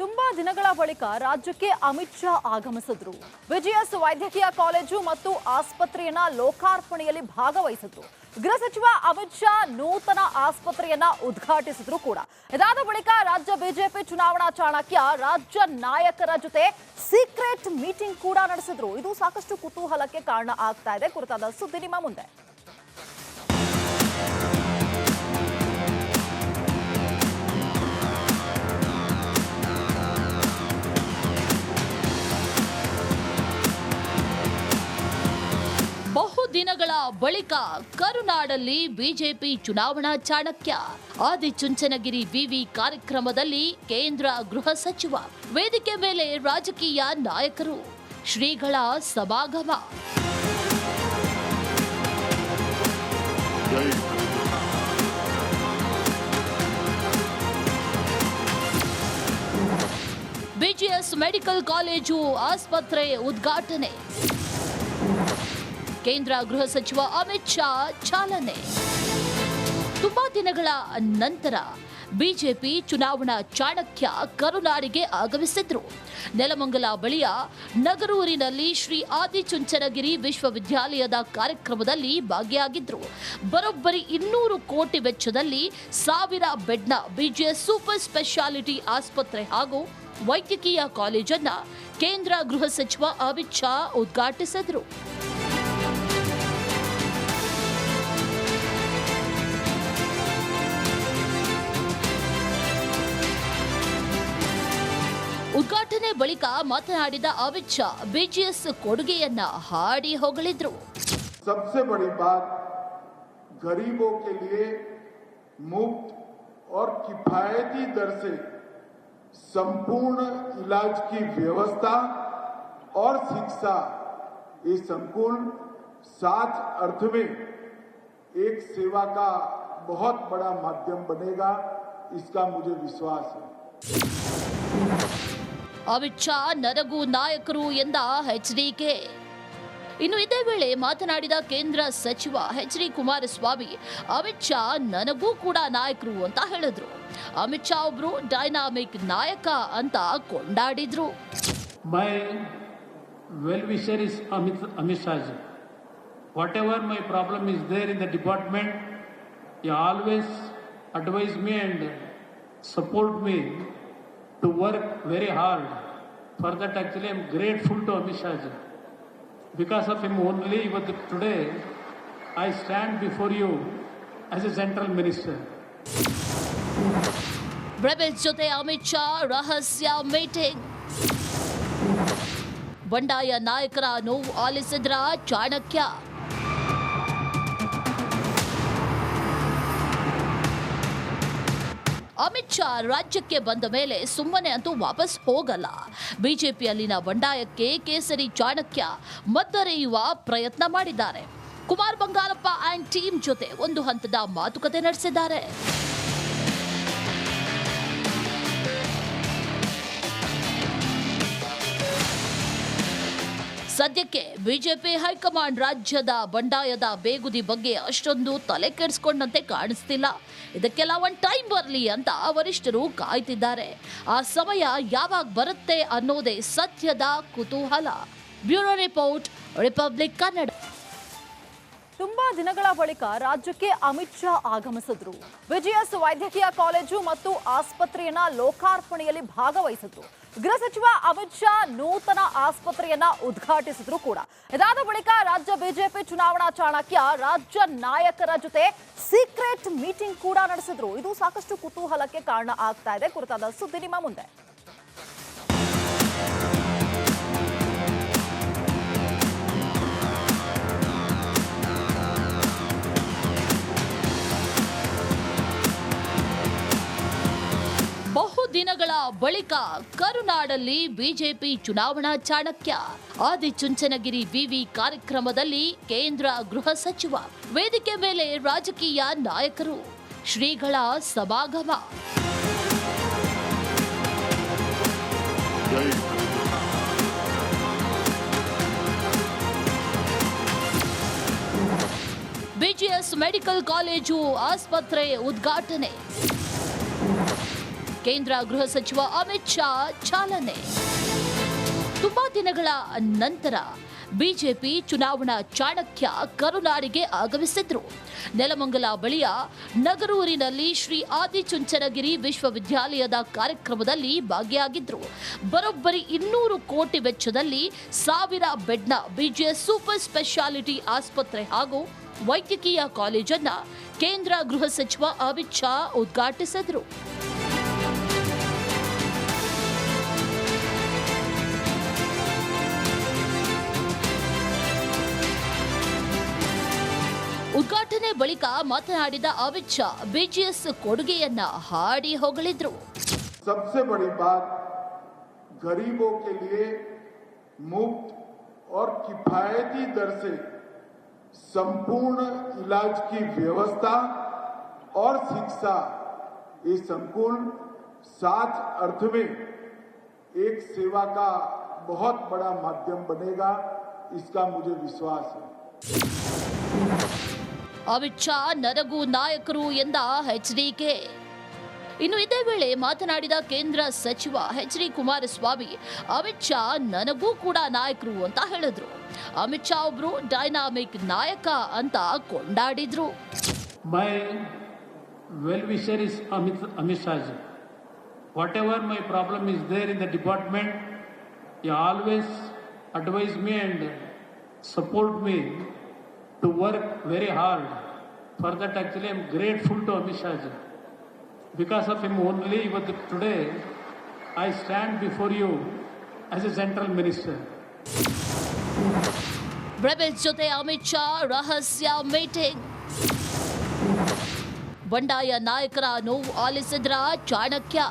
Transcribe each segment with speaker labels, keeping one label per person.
Speaker 1: ತುಂಬಾ ದಿನಗಳ ಬಳಿಕ ರಾಜ್ಯಕ್ಕೆ ಅಮಿತ್ ಶಾ ಆಗಮಿಸಿದ್ರು. ವಿಜಿಎಸ್ ವೈದ್ಯಕೀಯ ಕಾಲೇಜು ಮತ್ತು ಆಸ್ಪತ್ರೆಯನ್ನ ಲೋಕಾರ್ಪಣೆಯಲ್ಲಿ ಭಾಗವಹಿಸಿದ್ರು. ಗೃಹ ಸಚಿವ ಅಮಿತ್ ಶಾ ನೂತನ ಆಸ್ಪತ್ರೆಯನ್ನ ಉದ್ಘಾಟಿಸಿದ್ರು ಕೂಡ. ಇದಾದ ಬಳಿಕ ರಾಜ್ಯ ಬಿಜೆಪಿ ಚುನಾವಣಾ ಚಾಣಕ್ಯ ರಾಜ್ಯ ನಾಯಕರ ಜೊತೆ ಸೀಕ್ರೆಟ್ ಮೀಟಿಂಗ್ ಕೂಡ ನಡೆಸಿದ್ರು. ಇದು ಸಾಕಷ್ಟು ಕುತೂಹಲಕ್ಕೆ ಕಾರಣ ಆಗ್ತಾ ಇದೆ. ಕುರಿತಾದ ಸುದ್ದಿ ನಿಮ್ಮ ಮುಂದೆ.
Speaker 2: ಬಹುದಿನಗಳ ಬಳಿಕ ಕರುನಾಡಲ್ಲಿ ಬಿಜೆಪಿ ಚುನಾವಣಾ ಚಾಣಕ್ಯ. ಆದಿಚುಂಚನಗಿರಿ ವಿವಿ ಕಾರ್ಯಕ್ರಮದಲ್ಲಿ ಕೇಂದ್ರ ಗೃಹ ಸಚಿವ, ವೇದಿಕೆ ಮೇಲೆ ರಾಜಕೀಯ ನಾಯಕರು, ಶ್ರೀಗಳ ಸಮಾಗಮ. ಬಿಜಿಎಸ್ ಮೆಡಿಕಲ್ ಕಾಲೇಜು ಆಸ್ಪತ್ರೆ ಉದ್ಘಾಟನೆ. ಕೇಂದ್ರ ಗೃಹ ಸಚಿವ ಅಮಿತ್ ಶಾ ಚಾಲನೆ. ತುಂಬಾ ದಿನಗಳ ನಂತರ ಬಿಜೆಪಿ ಚುನಾವಣಾ ಚಾಣಕ್ಯ ಕರುನಾಡಿಗೆ ಆಗಮಿಸಿದ್ರು. ನೆಲಮಂಗಲ ಬಳಿಯ ನಗರೂರಿನಲ್ಲಿ ಶ್ರೀ ಆದಿಚುಂಚನಗಿರಿ ವಿಶ್ವವಿದ್ಯಾಲಯದ ಕಾರ್ಯಕ್ರಮದಲ್ಲಿ ಭಾಗಿಯಾಗಿದ್ರು. ಬರೋಬ್ಬರಿ ಇನ್ನೂರು ಕೋಟಿ ವೆಚ್ಚದಲ್ಲಿ ಸಾವಿರ ಬೆಡ್ನ ಬಿಜಿಎಸ್ ಸೂಪರ್ ಸ್ಪೆಷಾಲಿಟಿ ಆಸ್ಪತ್ರೆ ಹಾಗೂ ವೈದ್ಯಕೀಯ ಕಾಲೇಜನ್ನ ಕೇಂದ್ರ ಗೃಹ ಸಚಿವ ಅಮಿತ್ ಶಾ ಉದ್ಘಾಟಿಸಿದ್ರು. ಉದ್ಘಾಟನೆ ಬಳಿಕ ಮಾತನಾಡಿದ ಅಮಿತ್ ಶಾ ಬಿಜಿಎಸ್ ಕೊಡುಗೆಯನ್ನ ಹಾಡಿ ಹೊಗಳಿದ್ರು
Speaker 3: सबसे बड़ी बात गरीबों के लिए मुफ्त और किफायती दर से संपूर्ण इलाज की व्यवस्था और शिक्षा ये संपूर्ण सात अर्थ में एक सेवा का बहुत बड़ा माध्यम बनेगा इसका मुझे विश्वास है
Speaker 2: ಅಮಿತ್ ಶಾ ನರಗು ನಾಯಕರು ಎಂದ ಎಚ್ ಡಿಕೆ ಇನ್ನು ಇದೇ ವೇಳೆ ಮಾತನಾಡಿದ ಕೇಂದ್ರ ಸಚಿವ ಎಚ್ ಡಿ ಕುಮಾರಸ್ವಾಮಿ ಅಮಿತ್ ಶಾ ನನಗೂ ಕೂಡ ನಾಯಕರು ಅಂತ ಹೇಳಿದ್ರು. ಅಮಿತ್ ಶಾ ಒಬ್ರು ಡೈನಾಮಿಕ್ ನಾಯಕ ಅಂತ ಕೊಂಡಾಡಿದ್ರು.
Speaker 4: Whatever my problem is there in the department you always advise me and support me to work very hard. For that, actually, I am grateful to Amit Shah ji. Because of him only, but today I stand before you as a central minister.
Speaker 2: ಬ್ರೆಬೆಸ್ ಜೊತೆ ಅಮಿತ್ ಶಾ ರಹಸ್ಯ meeting ಬಂಡಾಯ ನಾಯಕರ ನೋವು ಆಲಿಸಿದ್ರ ಚಾಣಕ್ಯ ಅಮಿತ್ ಶಾ ರಾಜ್ಯಕ್ಕೆ ಬಂದ ಮೇಲೆ ಸುಮ್ಮನೆ ಅಂತೂ ವಾಪಸ್ ಹೋಗಲ್ಲ. ಬಿಜೆಪಿಯಲ್ಲಿನ ಬಂಡಾಯಕ್ಕೆ ಕೇಸರಿ ಚಾಣಕ್ಯ ಮದ್ದರೆಯುವ ಪ್ರಯತ್ನ ಮಾಡಿದ್ದಾರೆ. ಕುಮಾರ್ ಬಂಗಾರಪ್ಪ ಆ್ಯಂಡ್ ಟೀಮ್ ಜೊತೆ ಒಂದು ಹಂತದ ಮಾತುಕತೆ ನಡೆಸಿದ್ದಾರೆ. ಸದ್ಯಕ್ಕೆ ಬಿಜೆಪಿ ಹೈಕಮಾಂಡ್ ರಾಜ್ಯದ ಬಂಡಾಯದ ಬೇಗುದಿ ಬಗ್ಗೆ ಅಷ್ಟೊಂದು ತಲೆ ಕೆಡಿಸ್ಕೊಂಡಂತೆ ಕಾಣಿಸ್ತಿಲ್ಲ ಇದಕ್ಕೆಲ್ಲ ಒಂದು ಟೈಮ್ ಬರಲಿ ಅಂತ ವರಿಷ್ಠರು ಕಾಯ್ತಿದ್ದಾರೆ. ಆ ಸಮಯ ಯಾವಾಗ ಬರುತ್ತೆ ಅನ್ನೋದೇ ಸತ್ಯದ ಕುತೂಹಲ. Bureau report, Republic Kannada.
Speaker 1: ತುಂಬಾ ದಿನಗಳ ಬಳಿಕ ರಾಜ್ಯಕ್ಕೆ ಅಮಿತ್ ಶಾ ಆಗಮಿಸಿದ್ರು. ವಿಜಯಸ್ ವೈದ್ಯಕೀಯ ಕಾಲೇಜು ಮತ್ತು ಆಸ್ಪತ್ರೆಯನ್ನ ಲೋಕಾರ್ಪಣೆಯಲ್ಲಿ ಭಾಗವಹಿಸಿದ್ರು. ಗೃಹ ಸಚಿವ ಅಮಿತ್ ಶಾ ನೂತನ ಆಸ್ಪತ್ರೆಯನ್ನ ಉದ್ಘಾಟಿಸಿದ್ರು ಕೂಡ. ಇದಾದ ಬಳಿಕ ರಾಜ್ಯ ಬಿಜೆಪಿ ಚುನಾವಣಾ ಚಾಣಕ್ಯ ರಾಜ್ಯ ನಾಯಕರ ಜೊತೆ ಸೀಕ್ರೆಟ್ ಮೀಟಿಂಗ್ ಕೂಡ ನಡೆಸಿದ್ರು. ಇದು ಸಾಕಷ್ಟು ಕುತೂಹಲಕ್ಕೆ ಕಾರಣ ಆಗ್ತಾ ಇದೆ. ಕುರಿತಾದ ಸುದ್ದಿ ನಿಮ್ಮ ಮುಂದೆ.
Speaker 2: ಬಳಿಕ ಕರುನಾಡಲ್ಲಿ ಬಿಜೆಪಿ ಚುನಾವಣಾ ಚಾಣಕ್ಯ. ಆದಿಚುಂಚನಗಿರಿ ವಿವಿ ಕಾರ್ಯಕ್ರಮದಲ್ಲಿ ಕೇಂದ್ರ ಗೃಹ ಸಚಿವ. ವೇದಿಕೆ ಮೇಲೆ ರಾಜಕೀಯ ನಾಯಕರು. ಶ್ರೀಗಳ ಸಮಾಗಮ. ಬಿಜಿಎಸ್ ಮೆಡಿಕಲ್ ಕಾಲೇಜು ಆಸ್ಪತ್ರೆ ಉದ್ಘಾಟನೆ. ಕೇಂದ್ರ ಗೃಹ ಸಚಿವ ಅಮಿತ್ ಶಾ ಚಾಲನೆ. ತುಂಬಾ ದಿನಗಳ ನಂತರ ಬಿಜೆಪಿ ಚುನಾವಣಾ ಚಾಣಕ್ಯ ಕರುನಾಡಿಗೆ ಆಗಮಿಸಿದ್ರು. ನೆಲಮಂಗಲ ಬಳಿಯ ನಗರೂರಿನಲ್ಲಿ ಶ್ರೀ ಆದಿಚುಂಚನಗಿರಿ ವಿಶ್ವವಿದ್ಯಾಲಯದ ಕಾರ್ಯಕ್ರಮದಲ್ಲಿ ಭಾಗಿಯಾಗಿದ್ರು. ಬರೋಬ್ಬರಿ ಇನ್ನೂರು ಕೋಟಿ ವೆಚ್ಚದಲ್ಲಿ ಸಾವಿರ ಬೆಡ್ನ ಬಿಜಿಎಸ್ ಸೂಪರ್ ಸ್ಪೆಷಾಲಿಟಿ ಆಸ್ಪತ್ರೆ ಹಾಗೂ ವೈದ್ಯಕೀಯ ಕಾಲೇಜನ್ನ ಕೇಂದ್ರ ಗೃಹ ಸಚಿವ ಅಮಿತ್ ಶಾ ಉದ್ಘಾಟಿಸಿದ್ರು. ಉದ್ಘಾಟನೆ ಬಳಿಕ ಮಾತನಾಡಿದ ಅಮಿತ್ ಶಾ ಬಿಜಿಎಸ್ ಕೊಡುಗೆಯನ್ನ ಹಾಡಿ ಹೊಗಳಿದ್ರು
Speaker 3: सबसे बड़ी बात गरीबों के लिए मुफ्त और किफायती दर से संपूर्ण इलाज की व्यवस्था और शिक्षा ये संकुल सात अर्थ में एक सेवा का बहुत बड़ा माध्यम बनेगा इसका मुझे विश्वास है
Speaker 2: ಅಮಿತ್ ಶಾ ನರಗು ನಾಯಕರು ಎಂದ ಎಚ್ ಡಿಕೆ ಇನ್ನು ಇದೇ ವೇಳೆ ಮಾತನಾಡಿದ ಕೇಂದ್ರ ಸಚಿವ ಎಚ್ ಡಿ ಕುಮಾರಸ್ವಾಮಿ ಅಮಿತ್ ಶಾ ನನಗೂ ಕೂಡ ನಾಯಕರು ಅಂತ ಹೇಳಿದ್ರು. ಅಮಿತ್ ಶಾ ಒಬ್ರು ಡೈನಾಮಿಕ್ ನಾಯಕ ಅಂತ ಕೊಂಡಾಡಿದ್ರು.
Speaker 4: Whatever my problem is there in the department you always advise me and support me to work very hard. For that, actually, I'm grateful to Amit Shah ji. Because of him only, but today, I stand before you as a central minister.
Speaker 2: ಬ್ರೆಬೆಸ್ ಜೊತೆ ಅಮಿತ್ ಶಾ ರಹಸ್ಯ meeting ಬಂಡಾಯ ನಾಯಕರ ನೋವು ಆಲಿಸಿದ್ರ ಚಾಣಕ್ಯ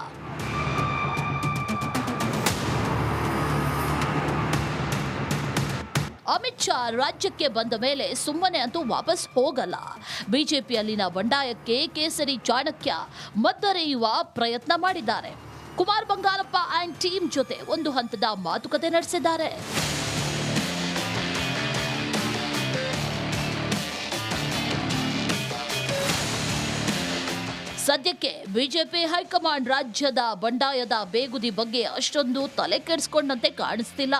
Speaker 2: ಅಮಿತ್ ಶಾ ರಾಜ್ಯಕ್ಕೆ ಬಂದ ಮೇಲೆ ಸುಮ್ಮನೆ ಅಂತೂ ವಾಪಸ್ ಹೋಗಲ್ಲ. ಬಿಜೆಪಿಯಲ್ಲಿನ ಬಂಡಾಯಕ್ಕೆ ಕೇಸರಿ ಚಾಣಕ್ಯ ಮದ್ದರೆಯುವ ಪ್ರಯತ್ನ ಮಾಡಿದ್ದಾರೆ. ಕುಮಾರ್ ಬಂಗಾರಪ್ಪ ಆ್ಯಂಡ್ ಟೀಮ್ ಜೊತೆ ಒಂದು ಹಂತದ ಮಾತುಕತೆ ನಡೆಸಿದ್ದಾರೆ. ಸದ್ಯಕ್ಕೆ ಬಿಜೆಪಿ ಹೈಕಮಾಂಡ್ ರಾಜ್ಯದ ಬಂಡಾಯದ ಬೇಗುದಿ ಬಗ್ಗೆ ಅಷ್ಟೊಂದು ತಲೆ ಕೆಡಿಸ್ಕೊಂಡಂತೆ ಕಾಣಿಸ್ತಿಲ್ಲ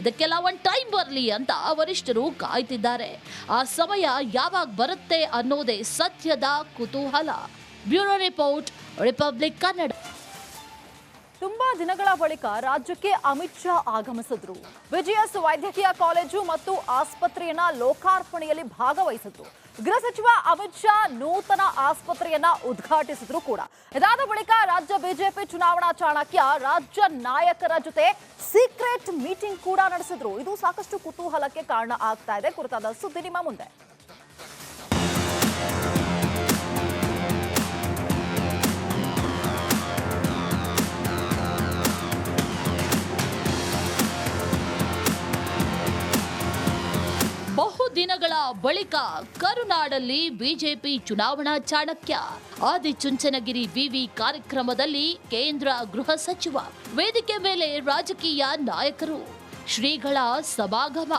Speaker 2: ಇದಕ್ಕೆಲ್ಲ ಒಂದು ಟೈಮ್ ಬರಲಿ ಅಂತ ವರಿಷ್ಠರು ಕಾಯ್ತಿದ್ದಾರೆ. ಆ ಸಮಯ ಯಾವಾಗ ಬರುತ್ತೆ ಅನ್ನೋದೇ ಸತ್ಯದ ಕುತೂಹಲ. Bureau report, Republic Kannada.
Speaker 1: ತುಂಬಾ ದಿನಗಳ ಬಳಿಕ ರಾಜ್ಯಕ್ಕೆ ಅಮಿತ್ ಶಾ ಆಗಮಿಸಿದ್ರು. ವಿಜಯಸ್ ವೈದ್ಯಕೀಯ ಕಾಲೇಜು ಮತ್ತು ಆಸ್ಪತ್ರೆಯನ್ನ ಲೋಕಾರ್ಪಣೆಯಲ್ಲಿ ಭಾಗವಹಿಸಿದ್ರು. ಗೃಹ ಸಚಿವ ಅಮಿತ್ ಶಾ ನೂತನ ಆಸ್ಪತ್ರೆಯನ್ನ ಉದ್ಘಾಟಿಸಿದ್ರು ಕೂಡ. ಇದಾದ ಬಳಿಕ ರಾಜ್ಯ ಬಿಜೆಪಿ ಚುನಾವಣಾ ಚಾಣಕ್ಯ ರಾಜ್ಯ ನಾಯಕರ ಜೊತೆ ಸೀಕ್ರೆಟ್ ಮೀಟಿಂಗ್ ಕೂಡ ನಡೆಸಿದ್ರು. ಇದು ಸಾಕಷ್ಟು ಕುತೂಹಲಕ್ಕೆ ಕಾರಣ ಆಗ್ತಾ ಇದೆ. ಕುರಿತಾದ ಸುದ್ದಿ ನಿಮ್ಮ ಮುಂದೆ.
Speaker 2: ಬಹುದಿನಗಳ ಬಳಿಕ ಕರುನಾಡಲ್ಲಿ ಬಿಜೆಪಿ ಚುನಾವಣಾ ಚಾಣಕ್ಯ. ಆದಿಚುಂಚನಗಿರಿ ವಿವಿ ಕಾರ್ಯಕ್ರಮದಲ್ಲಿ ಕೇಂದ್ರ ಗೃಹ ಸಚಿವ, ವೇದಿಕೆ ಮೇಲೆ ರಾಜಕೀಯ ನಾಯಕರು, ಶ್ರೀಗಳ ಸಮಾಗಮ.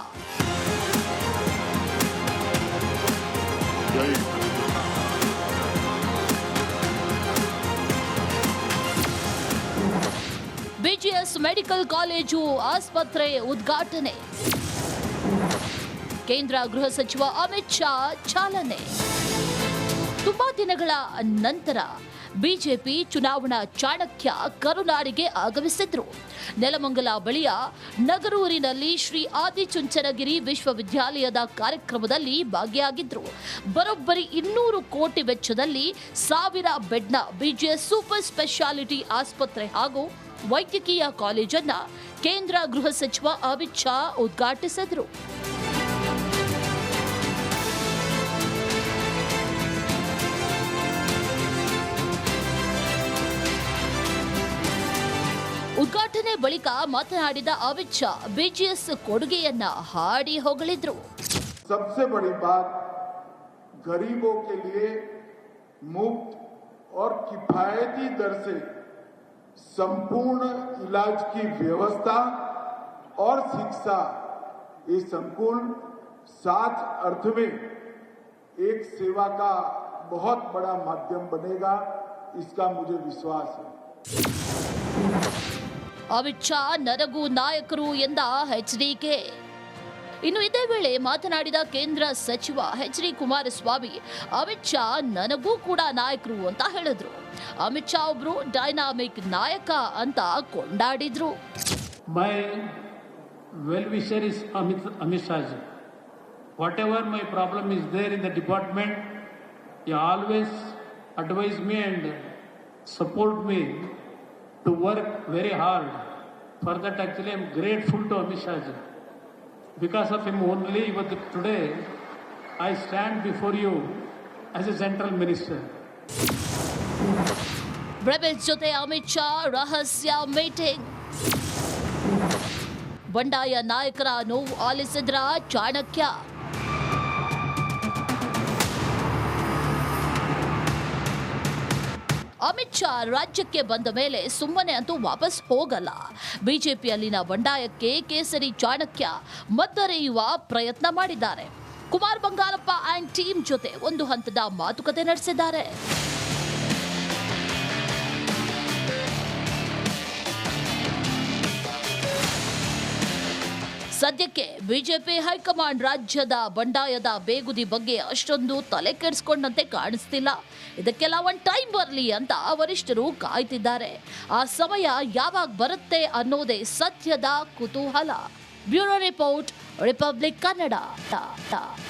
Speaker 2: ಬಿಜಿಎಸ್ ಮೆಡಿಕಲ್ ಕಾಲೇಜು ಆಸ್ಪತ್ರೆ ಉದ್ಘಾಟನೆ. ಕೇಂದ್ರ ಗೃಹ ಸಚಿವ ಅಮಿತ್ ಶಾ ಚಾಲನೆ. ತುಂಬಾ ದಿನಗಳ ನಂತರ ಬಿಜೆಪಿ ಚುನಾವಣಾ ಚಾಣಕ್ಯ ಕರುನಾಡಿಗೆ ಆಗಮಿಸಿದ್ರು. ನೆಲಮಂಗಲ ಬಳಿಯ ನಗರೂರಿನಲ್ಲಿ ಶ್ರೀ ಆದಿಚುಂಚನಗಿರಿ ವಿಶ್ವವಿದ್ಯಾಲಯದ ಕಾರ್ಯಕ್ರಮದಲ್ಲಿ ಭಾಗಿಯಾಗಿದ್ರು. ಬರೋಬ್ಬರಿ ಇನ್ನೂರು ಕೋಟಿ ವೆಚ್ಚದಲ್ಲಿ ಸಾವಿರ ಬೆಡ್ನ ಬಿಜಿಎಸ್ ಸೂಪರ್ ಸ್ಪೆಷಾಲಿಟಿ ಆಸ್ಪತ್ರೆ ಹಾಗೂ ವೈದ್ಯಕೀಯ ಕಾಲೇಜನ್ನ ಕೇಂದ್ರ ಗೃಹ ಸಚಿವ ಅಮಿತ್ ಶಾ ಉದ್ಘಾಟಿಸಿದ್ರು. ಉದ್ಘಾಟನೆ ಬಳಿಕ ಮಾತನಾಡಿದ ಅಮಿತ್ ಶಾ ಬಿಜಿಎಸ್ ಕೊಡುಗೆಯನ್ನ ಹಾಡಿ ಹೊಗಳಿದ್ರು
Speaker 3: सबसे बड़ी बात गरीबों के लिए मुफ्त और किफायती दर से संपूर्ण इलाज की व्यवस्था और शिक्षा ये संकुल सात अर्थ में एक सेवा का बहुत बड़ा माध्यम बनेगा इसका मुझे विश्वास है
Speaker 2: ಅಮಿತ್ ಶಾ ನರಗು ನಾಯಕರು ಎಂದ ಎಚ್ ಡಿಕೆ ಇನ್ನು ಇದೇ ವೇಳೆ ಮಾತನಾಡಿದ ಕೇಂದ್ರ ಸಚಿವ ಎಚ್ ಡಿ ಕುಮಾರಸ್ವಾಮಿ ಅಮಿತ್ ಶಾ ನನಗೂ ಕೂಡ ನಾಯಕರು ಅಂತ ಹೇಳಿದ್ರು. ಅಮಿತ್ ಶಾ ಒಬ್ರು ಡೈನಾಮಿಕ್ ನಾಯಕ ಅಂತ ಕೊಂಡಾಡಿದ್ರು.
Speaker 4: Whatever my problem is there in the department you always advise me and support me to work very hard. For that, actually, I'm grateful to Amit Shah ji. Because of him only, but today, I stand before you as a central minister.
Speaker 2: ಬ್ರೆಬೆಸ್ ಜೊತೆ ಅಮಿತ್ ಶಾ ರಹಸ್ಯ meeting ಬಂಡಾಯ ನಾಯಕರ ನೋವು ಆಲಿಸಿದ್ರ ಚಾಣಕ್ಯ ಅಮಿತ್ ಶಾ ರಾಜ್ಯಕ್ಕೆ ಬಂದ ಮೇಲೆ ಸುಮ್ಮನೆ ಅಂತೂ ವಾಪಸ್ ಹೋಗಲ್ಲ. ಬಿಜೆಪಿಯಲ್ಲಿನ ಬಂಡಾಯಕ್ಕೆ ಕೇಸರಿ ಚಾಣಕ್ಯ ಮದ್ದರೆಯುವ ಪ್ರಯತ್ನ ಮಾಡಿದ್ದಾರೆ. ಕುಮಾರ್ ಬಂಗಾರಪ್ಪ ಆ್ಯಂಡ್ ಟೀಮ್ ಜೊತೆ ಒಂದು ಹಂತದ ಮಾತುಕತೆ ನಡೆಸಿದ್ದಾರೆ. ಸದ್ಯಕ್ಕೆ ಬಿಜೆಪಿ ಹೈಕಮಾಂಡ್ ರಾಜ್ಯದ ಬಂಡಾಯದ ಬೇಗುದಿ ಬಗ್ಗೆ ಅಷ್ಟೊಂದು ತಲೆ ಕೆಡಿಸ್ಕೊಂಡಂತೆ ಕಾಣಿಸ್ತಿಲ್ಲ ಇದಕ್ಕೆಲ್ಲ ಒಂದು ಟೈಮ್ ಬರಲಿ ಅಂತ ವರಿಷ್ಠರು ಕಾಯ್ತಿದ್ದಾರೆ. ಆ ಸಮಯ ಯಾವಾಗ ಬರುತ್ತೆ ಅನ್ನೋದೇ ಸತ್ಯದ ಕುತೂಹಲ. Bureau report, Republic Kannada.